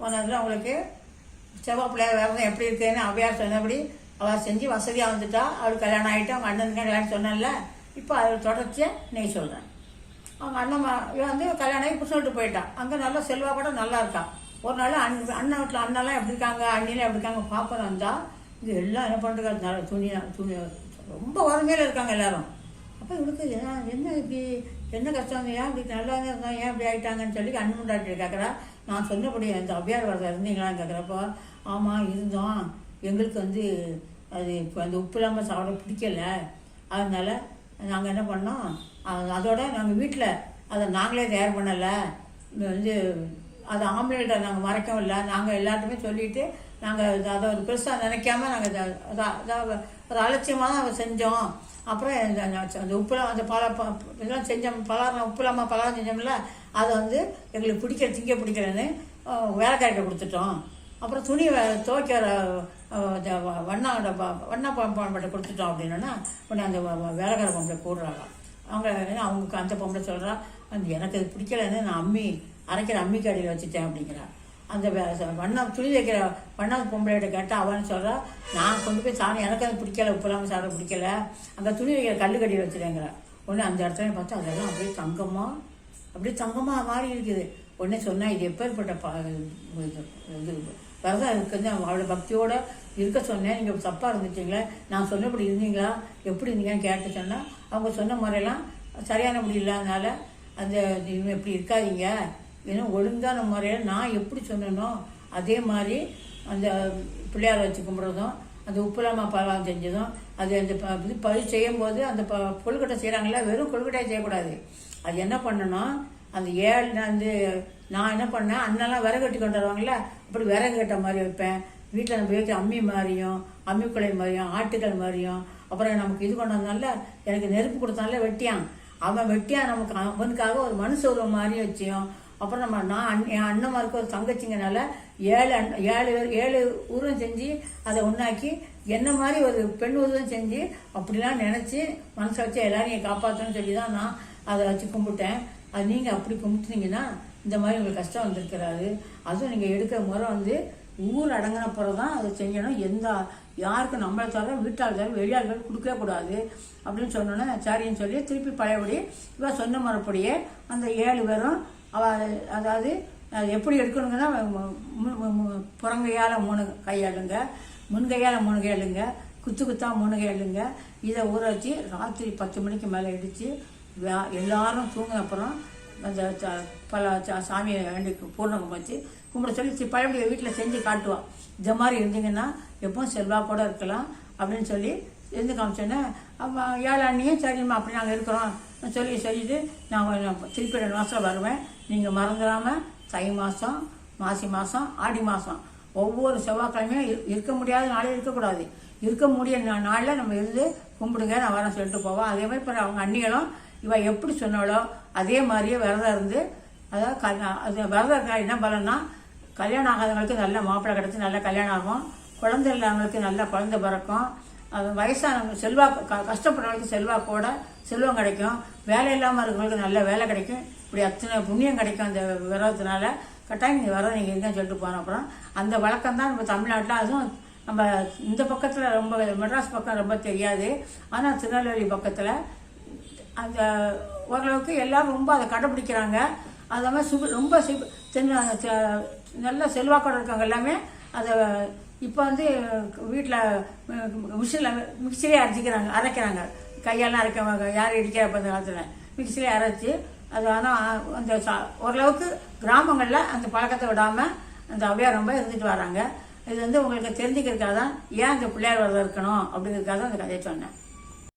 போனதில் அவங்களுக்கு செவ்வாய் பிள்ளையார் விரதம் எப்படி இருக்குன்னு அவ்வையார் சொன்னபடி அவள் செஞ்சு வசதியாக வந்துட்டா. அவளுக்கு கல்யாணம் ஆகிட்டு அவங்க அண்ணனுக்கு கல்யாணம் சொன்னேன்ல. இப்போ அதை தொடர்ச்சியாக நீ சொல்கிறேன் அவங்க அண்ணன் வந்து கல்யாணம் ஆகி புருஷன் போயிட்டான் அங்கே நல்லா செல்வா கூட நல்லா இருக்கான் ஒரு நாள் அண் அண்ணன் வீட்டில் அண்ணெல்லாம் எப்படி இருக்காங்க அண்ணிலாம் எப்படி இருக்காங்க பாப்பா வந்தால் இது எல்லாம் என்ன பண்ணுறது நல்ல துணி துணி ரொம்ப வறுமையில் இருக்காங்க எல்லோரும். அப்போ இவளுக்கு என்ன என்ன இப்படி என்ன கஷ்டம்? ஏன் இப்படி நல்லா இருந்தா ஏன் இப்படி ஆயிட்டாங்கன்னு சொல்லி அண்ணன் டாக்டர் கேட்குறா நான் சொன்னபடி அந்த அபியார் வரதா இருந்தீங்களான்னு கேட்குறப்போ ஆமாம் இருந்தோம். எங்களுக்கு வந்து அது இப்போ அந்த உப்பு இல்லாமல் சாப்பிட பிடிக்கல. அதனால் நாங்கள் என்ன பண்ணோம்? அதோட நாங்கள் வீட்டில் அதை நாங்களே தயார் பண்ணலை. வந்து அது ஆம்லேட்டை நாங்கள் மறைக்கவும் இல்லை. நாங்கள் எல்லாருமே சொல்லிவிட்டு நாங்கள் அதை ஒரு பெருசாக நினைக்காம நாங்கள் ஒரு அலட்சியமாக தான் செஞ்சோம். அப்புறம் அந்த உப்புலாம் அந்த பல இதெல்லாம் செஞ்சோம். பலகாரம் உப்புலாமா பலகாரம் செஞ்சோம்ல அதை வந்து எங்களுக்கு பிடிக்கிற திங்க பிடிக்கலன்னு வேலைக்காரிட்ட கொடுத்துட்டோம். அப்புறம் துணி துவைக்கிற அஹ், வண்ணா டப்பா- கொடுத்துட்டோம் அப்படின்னா உடனே அந்த வ- வேலைக்கார பொம்பளை கூடுறாங்க அவங்க ஏன்னா அவங்க அந்த பொம்பளை சொல்கிறா அந்த எனக்கு அது பிடிக்கலன்னு நான் அம்மி அரைக்கிற அம்மி கடையில் வச்சுட்டேன் அப்படிங்கிறா. அந்த வண்ணம் துணி வைக்கிற வண்ணம் பொம்பளைகிட்ட கேட்டால் அவன் சொல்கிறான் நான் கொண்டு போய் சாணி எனக்கு அது பிடிக்கல உப்புலாமல் சாப்பிட பிடிக்கல. அந்த துணி வைக்கிற கல்லு கட்டி வச்சுட்டேங்கிறா ஒன்று அந்த இடத்துல பார்த்தா அதெல்லாம் அப்படியே தங்கமாக அப்படியே தங்கமாக மாறி இருக்குது. உடனே சொன்னால் இது எப்பேற்பட்ட பா இது இது விரதம் இருக்குது அவளை பக்தியோடு இருக்க சொன்னேன். நீங்கள் தப்பாக இருந்துச்சிங்களே நான் சொன்னபடி இருந்தீங்களா? எப்படி இருந்தீங்கன்னு கேட்டு சொன்னால் அவங்க சொன்ன முறையெல்லாம் சரியான இல்லாதனால அந்த இனிமே இப்படி இருக்காதீங்க. இன்னும் ஒழுங்கான முறையில் நான் எப்படி சொன்னேனோ அதே மாதிரி அந்த பிள்ளையார் வச்சு கும்பிட்றதும் அந்த உப்புலாமா பழம் செஞ்சதும் அது அந்த ப- இது பழி செய்யும்போது அந்த ப கொழுக்கட்டை செய்கிறாங்களே வெறும் கொழுக்கட்டையை செய்யக்கூடாது. அது என்ன பண்ணணும் அந்த ஏழு வந்து நான் என்ன பண்ணேன் அண்ணெல்லாம் விறகு கட்டி கொண்டு வருவாங்களே அப்படி விறகு கட்ட மாதிரி வைப்பேன். வீட்டில் நம்ம வைக்கிற அம்மி மாதிரியும் அம்மிக்குலை மாதிரியும் ஆட்டுக்கள் மாதிரியும் அப்புறம் நமக்கு இது கொண்டு வந்தால எனக்கு நெருப்பு கொடுத்தால வெட்டியான். அவன் வெட்டியான் நமக்கு அவனுக்காக ஒரு மனுஷ உருவம் மாதிரி வச்சியும் அப்புறம் நம்ம நான் அண் என் அண்ணன்மாருக்கு ஒரு தங்கச்சிங்கனால ஏழு அண் ஏழு பேர் ஏழு ஊரும் செஞ்சு அதை ஒன்றாக்கி என்ன மாதிரி ஒரு பெண் உருவம் செஞ்சு அப்படிலாம் நினச்சி மனசை வச்சு எல்லாரையும் காப்பாற்றணும்னு சொல்லி தான் நான் அதை வச்சு கும்பிட்டேன். அது நீங்கள் அப்படி கும்பிட்டுனீங்கன்னா இந்த மாதிரி உங்களுக்கு கஷ்டம் வந்திருக்கிறாரு. அதுவும் நீங்கள் எடுக்கிற முறை வந்து ஊர் அடங்கின பிறகு தான் அதை செய்யணும். எந்த யாருக்கும் நம்மளை தவிர வீட்டாளர்கள் வெளியாள்கள் கொடுக்கவே கூடாது அப்படின்னு சொன்னோன்னே சரின்னு சொல்லி திருப்பி பழையபடி இவ சொன்ன முறைப்படியே அந்த ஏழு பேரும் அவ அதாவது எப்படி எடுக்கணுங்கன்னா புறங்கையால் மூணு கையாளுங்க முன்கையால் மூணு கையாளுங்க குத்து குத்தா மூணு கையாளுங்க இதை ஊற வச்சு ராத்திரி பத்து மணிக்கு மேலே இடித்து எல்லாரும் தூங்கின அப்புறம் அந்த பல சாமியை வேண்டி பூர்ணகம் வச்சு கும்பிட சொல்லி சி- வீட்டில் செஞ்சு காட்டுவான் இந்த மாதிரி இருந்தீங்கன்னா எப்பவும் செல்வாக்கோட இருக்கலாம் அப்படின்னு சொல்லி எந்த காமிச்சோன்னே அப்போ ஏழு சரிம்மா அப்படி நாங்கள் இருக்கிறோம். சொல்லி சொல்லிட்டு நான் கொஞ்சம் திருப்பி ரெண்டு மாதம் வருவேன். நீங்கள் மறந்துடாமல் தை மாதம் மாசி மாதம் ஆடி மாதம் ஒவ்வொரு செவ்வாய்க்கிழமையும் இருக்க முடியாத நாளே இருக்கக்கூடாது. இருக்க முடிய நாளில் நம்ம இருந்து கும்பிடுங்க நான் வரேன் சொல்லிட்டு போவோம். அதே மாதிரி இப்போ அவங்க அண்ணிகளும் இவன் எப்படி சொன்னாலோ அதே மாதிரியே விரதம் இருந்து அதாவது கல் அது விரதம் இருக்கா என்ன பலன்னா கல்யாணம் ஆகாதவங்களுக்கு நல்ல மாப்பிள்ளை கிடச்சி நல்ல கல்யாணம் ஆகும். குழந்தை இல்லாதவங்களுக்கு நல்ல குழந்தை பிறக்கும். வயசானவங்க செல்வா க- கஷ்டப்படுறவங்களுக்கு செல்வாக்கோட செல்வம் கிடைக்கும். வேலை இல்லாமல் இருக்கிறவங்களுக்கு நல்ல வேலை கிடைக்கும். இப்படி அத்தனை புண்ணியம் கிடைக்கும் அந்த விரதத்தினால. கட்டாயம் நீங்கள் விரதம் நீங்கள் இருக்கேன்னு சொல்லிட்டு போன அப்புறம் அந்த வழக்கம் தான் நம்ம தமிழ்நாட்டில். அதுவும் நம்ம இந்த பக்கத்தில் ரொம்ப மெட்ராஸ் பக்கம் ரொம்ப தெரியாது. ஆனால் திருநெல்வேலி பக்கத்தில் அந்த ஓரளவுக்கு எல்லோரும் ரொம்ப அதை கடைப்பிடிக்கிறாங்க அது மாதிரி சுப ரொம்ப சிபி தென் நல்ல செல்வாக்கோடு இருக்கவங்க எல்லாமே அதை இப்போ வந்து வீட்டில் மிஷினில் மிக்சிலே அரைச்சிக்கிறாங்க அரைக்கிறாங்க. கையெல்லாம் அரைக்க யார் இடிக்கிற இப்போ அந்த காலத்தில் மிக்சிலே அரைச்சி அது ஆனால் அந்த சா- ஓரளவுக்கு கிராமங்களில் அந்த பழக்கத்தை விடாமல் அந்த அவையார் ரொம்ப இருந்துட்டு வராங்க. இது வந்து உங்களுக்கு தெரிஞ்சுக்கிறதுக்காக தான் ஏன் அந்த பிள்ளையார் விரதம் இருக்கணும் அப்படிங்கிறதுக்காக தான் அந்த கதையை சொன்னேன்.